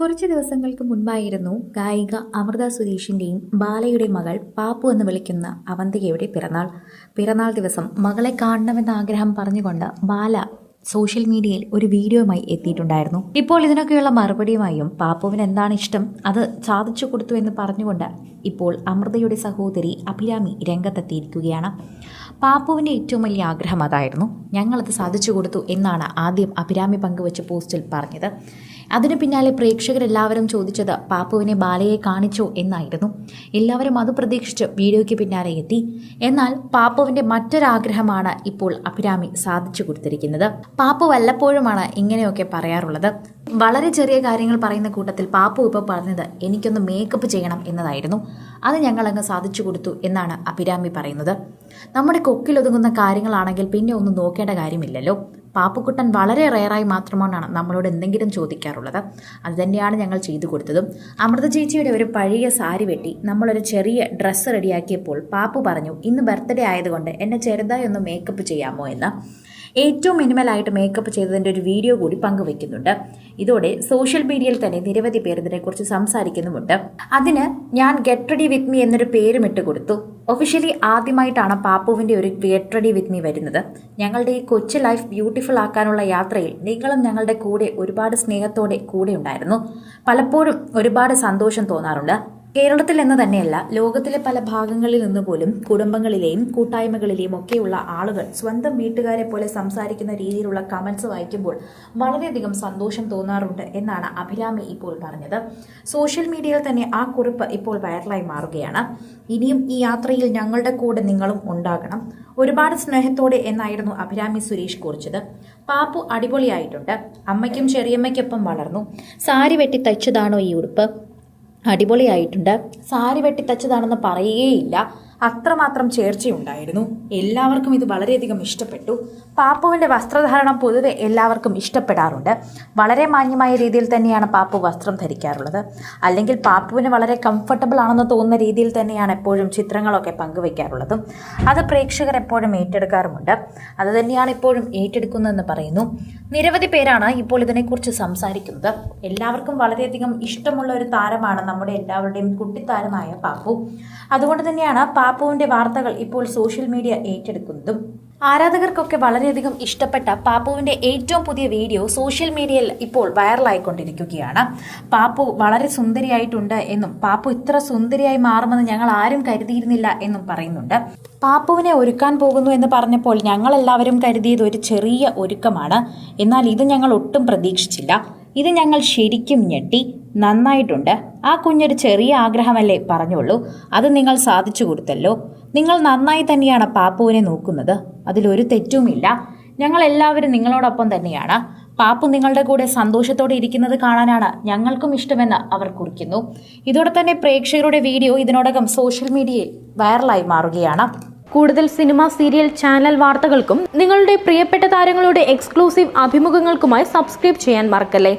കുറച്ച് ദിവസങ്ങൾക്ക് മുൻപായിരുന്നു ഗായിക അമൃത സുരേഷിന്റെയും ബാലയുടെ മകൾ പാപ്പു എന്ന് വിളിക്കുന്ന അവന്തികയുടെ പിറന്നാൾ. പിറന്നാൾ ദിവസം മകളെ കാണണമെന്ന ആഗ്രഹം പറഞ്ഞുകൊണ്ട് ബാല സോഷ്യൽ മീഡിയയിൽ ഒരു വീഡിയോയുമായി എത്തിയിട്ടുണ്ടായിരുന്നു. ഇപ്പോൾ ഇതിനൊക്കെയുള്ള മറുപടിയുമായും പാപ്പുവിന് എന്താണ് ഇഷ്ടം? അത് സാധിച്ചു കൊടുത്തു എന്ന് പറഞ്ഞുകൊണ്ട് ഇപ്പോൾ അമൃതയുടെ സഹോദരി അഭിരാമി രംഗത്തെത്തിയിരിക്കുകയാണ്. പാപ്പുവിന്റെ ഏറ്റവും വലിയ ആഗ്രഹം അതായിരുന്നു. ഞങ്ങളത് സാധിച്ചു കൊടുത്തു എന്നാണ് ആദ്യം അഭിരാമി പങ്കുവച്ച പോസ്റ്റിൽ പറഞ്ഞത്. അതിനു പിന്നാലെ പ്രേക്ഷകരെല്ലാവരും ചോദിച്ചത് പാപ്പുവിനെ ബാലയെ കാണിച്ചോ എന്നായിരുന്നു. എല്ലാവരും അത് പ്രതീക്ഷിച്ച് വീഡിയോയ്ക്ക് പിന്നാലെ എത്തി. എന്നാൽ പാപ്പുവിന്റെ മറ്റൊരാഗ്രഹമാണ് ഇപ്പോൾ അഭിരാമി സാധിച്ചു കൊടുത്തിരിക്കുന്നത്. പാപ്പു വല്ലപ്പോഴുമാണ് ഇങ്ങനെയൊക്കെ പറയാറുള്ളത്. വളരെ ചെറിയ കാര്യങ്ങൾ പറയുന്ന കൂട്ടത്തിൽ പാപ്പു ഇപ്പോൾ പറഞ്ഞത് എനിക്കൊന്ന് മേക്കപ്പ് ചെയ്യണം എന്നതായിരുന്നു. അത് ഞങ്ങളങ്ങ് സാധിച്ചു കൊടുത്തു എന്നാണ് അഭിരാമി പറയുന്നത്. നമ്മുടെ കൊക്കിൽ ഒതുങ്ങുന്ന കാര്യങ്ങളാണെങ്കിൽ പിന്നെ ഒന്നും നോക്കേണ്ട കാര്യമില്ലല്ലോ. പാപ്പുക്കുട്ടൻ വളരെ റെയറായി മാത്രമാണ് നമ്മളോട് എന്തെങ്കിലും ചോദിക്കാറുള്ളത്. അതുതന്നെയാണ് ഞങ്ങൾ ചെയ്തു കൊടുത്തതും. അമൃത ചേച്ചിയുടെ ഒരു പഴയ സാരി വെട്ടി നമ്മളൊരു ചെറിയ ഡ്രസ്സ് റെഡിയാക്കിയപ്പോൾ പാപ്പു പറഞ്ഞു ഇന്ന് ബർത്ത്ഡേ ആയതുകൊണ്ട് എന്നെ ചെറുതായി ഒന്ന് മേക്കപ്പ് ചെയ്യാമോ എന്ന്. ഏറ്റവും മിനിമലായിട്ട് മേക്കപ്പ് ചെയ്തതിന്റെ ഒരു വീഡിയോ കൂടി പങ്കുവെക്കുന്നുണ്ട്. ഇതോടെ സോഷ്യൽ മീഡിയയിൽ തന്നെ നിരവധി പേർ ഇതിനെക്കുറിച്ച് സംസാരിക്കുന്നുമുണ്ട്. അതിന് ഞാൻ ഗെറ്റ് റെഡി വിത്ത് മീ എന്നൊരു പേരും ഇട്ട് കൊടുത്തു. ഒഫീഷ്യലി ആദ്യമായിട്ടാണ് പാപ്പുവിന്റെ ഒരു ഗെറ്റ് റെഡി വിത്ത് മീ വരുന്നത്. ഞങ്ങളുടെ ഈ കൊച്ചു ലൈഫ് ബ്യൂട്ടിഫുൾ ആക്കാനുള്ള യാത്രയിൽ നിങ്ങളും ഞങ്ങളുടെ കൂടെ ഒരുപാട് സ്നേഹത്തോടെ കൂടെ ഉണ്ടായിരുന്നു. പലപ്പോഴും ഒരുപാട് സന്തോഷം തോന്നാറുണ്ട്. കേരളത്തിൽ എന്ന് തന്നെയല്ല ലോകത്തിലെ പല ഭാഗങ്ങളിൽ നിന്ന് പോലും കുടുംബങ്ങളിലെയും കൂട്ടായ്മകളിലെയും ഒക്കെയുള്ള ആളുകൾ സ്വന്തം വീട്ടുകാരെ പോലെ സംസാരിക്കുന്ന രീതിയിലുള്ള കമൻസ് വായിക്കുമ്പോൾ വളരെയധികം സന്തോഷം തോന്നാറുണ്ട് എന്നാണ് അഭിരാമി ഇപ്പോൾ പറഞ്ഞത്. സോഷ്യൽ മീഡിയയിൽ തന്നെ ആ കുറിപ്പ് ഇപ്പോൾ വൈറലായി മാറുകയാണ്. ഇനിയും ഈ യാത്രയിൽ ഞങ്ങളുടെ കൂടെ നിങ്ങളും ഉണ്ടാകണം. ഒരുപാട് സ്നേഹത്തോടെ എന്നായിരുന്നു അഭിരാമി സുരേഷ് കുറിച്ചത്. പാപ്പു അടിപൊളിയായിട്ടുണ്ട്. അമ്മയ്ക്കും ചെറിയമ്മയ്ക്കൊപ്പം വളർന്നു. സാരി വെട്ടി തയ്ച്ചതാണോ ഈ ഉടുപ്പ്? അടിപൊളിയായിട്ടുണ്ട്. സാരി വെട്ടിത്തച്ചതാണെന്ന് പറയുകയില്ല. അത്രമാത്രം ചേർച്ചയുണ്ടായിരുന്നു. എല്ലാവർക്കും ഇത് വളരെയധികം ഇഷ്ടപ്പെട്ടു. പാപ്പുവിന്റെ വസ്ത്രധാരണം പൊതുവെ എല്ലാവർക്കും ഇഷ്ടപ്പെടാറുണ്ട്. വളരെ മാന്യമായ രീതിയിൽ തന്നെയാണ് പാപ്പു വസ്ത്രം ധരിക്കാറുള്ളത്. അല്ലെങ്കിൽ പാപ്പുവിന് വളരെ കംഫർട്ടബിൾ ആണെന്ന് തോന്നുന്ന രീതിയിൽ തന്നെയാണ് എപ്പോഴും ചിത്രങ്ങളൊക്കെ പങ്കുവയ്ക്കാറുള്ളതും. അത് പ്രേക്ഷകർ എപ്പോഴും ഏറ്റെടുക്കാറുമുണ്ട്. അത് തന്നെയാണ് ഇപ്പോഴും ഏറ്റെടുക്കുന്നതെന്ന് പറയുന്നു. നിരവധി പേരാണ് ഇപ്പോൾ ഇതിനെക്കുറിച്ച് സംസാരിക്കുന്നത്. എല്ലാവർക്കും വളരെയധികം ഇഷ്ടമുള്ള ഒരു താരമാണ് നമ്മുടെ എല്ലാവരുടെയും കുട്ടിത്താരമായ പാപ്പു. അതുകൊണ്ട് തന്നെയാണ് പാപ്പുവിന്റെ വാർത്തകൾ ഇപ്പോൾ സോഷ്യൽ മീഡിയ ഏറ്റെടുക്കുന്നതും ആരാധകർക്കൊക്കെ വളരെയധികം ഇഷ്ടപ്പെട്ട പാപ്പുവിന്റെ ഏറ്റവും പുതിയ വീഡിയോ സോഷ്യൽ മീഡിയയിൽ ഇപ്പോൾ വൈറലായിക്കൊണ്ടിരിക്കുകയാണ്. പാപ്പു വളരെ സുന്ദരിയായിട്ടുണ്ട് എന്നും പാപ്പു ഇത്ര സുന്ദരിയായി മാറുമെന്ന് ഞങ്ങൾ ആരും കരുതിയിരുന്നില്ല എന്നും പറയുന്നുണ്ട്. പാപ്പുവിനെ ഒരുക്കാൻ പോകുന്നു എന്ന് പറഞ്ഞപ്പോൾ ഞങ്ങൾ എല്ലാവരും കരുതിയത് ഒരു ചെറിയ ഒരുക്കമാണ്. എന്നാൽ ഇത് ഞങ്ങൾ ഒട്ടും പ്രതീക്ഷിച്ചില്ല. ഇത് ഞങ്ങൾ ശരിക്കും ഞെട്ടി. നന്നായിട്ടുണ്ട്. ആ കുഞ്ഞൊരു ചെറിയ ആഗ്രഹമല്ലേ പറഞ്ഞോളൂ അത് നിങ്ങൾ സാധിച്ചു കൊടുത്തല്ലോ. നിങ്ങൾ നന്നായി തന്നെയാണ് പാപ്പുവിനെ നോക്കുന്നത്. അതിലൊരു തെറ്റുമില്ല. ഞങ്ങൾ എല്ലാവരും നിങ്ങളോടൊപ്പം തന്നെയാണ്. പാപ്പു നിങ്ങളുടെ കൂടെ സന്തോഷത്തോടെ ഇരിക്കുന്നത് കാണാനാണ് ഞങ്ങൾക്കും ഇഷ്ടമെന്ന് അവർ കുറിക്കുന്നു. ഇതോടെ തന്നെ പ്രേക്ഷകരുടെ വീഡിയോ ഇതിനോടകം സോഷ്യൽ മീഡിയയിൽ വൈറലായി മാറുകയാണ്. കൂടുതൽ സിനിമ സീരിയൽ ചാനൽ വാർത്തകൾക്കും നിങ്ങളുടെ പ്രിയപ്പെട്ട താരങ്ങളുടെ എക്സ്ക്ലൂസീവ് അഭിമുഖങ്ങൾക്കുമായി സബ്സ്ക്രൈബ് ചെയ്യാൻ മറക്കല്ലേ?